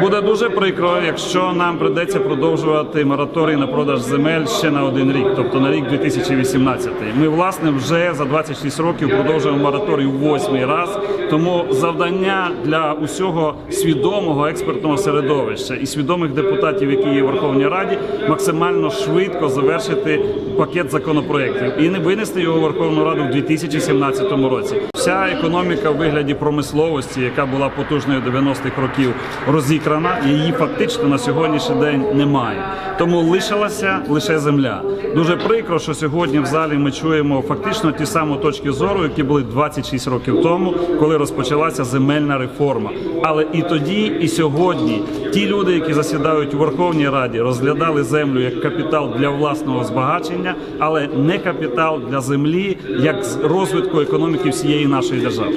Буде дуже прикро, якщо нам придеться продовжувати мораторій на продаж земель ще на один рік, тобто на рік 2018. Ми власне вже за 26 років продовжуємо мораторій восьмий раз. Тому завдання для усього свідомого експертного середовища і свідомих депутатів, які є в Верховній Раді, максимально швидко завершити пакет законопроєктів і не винести його в Верховну Раду в 2017 році. Вся економіка в вигляді промисловості, яка була потужною 90-х років, розікрана, її фактично на сьогоднішній день немає. Тому лишилася лише земля. Дуже прикро, що сьогодні в залі ми чуємо фактично ті самі точки зору, які були 26 років тому, коли розпочалася земельна реформа. Але і тоді, і сьогодні ті люди, які засідають у Верховній Раді, розглядали землю як капітал для власного збагачення, але не капітал для землі, як розвитку економіки всієї нашої держави.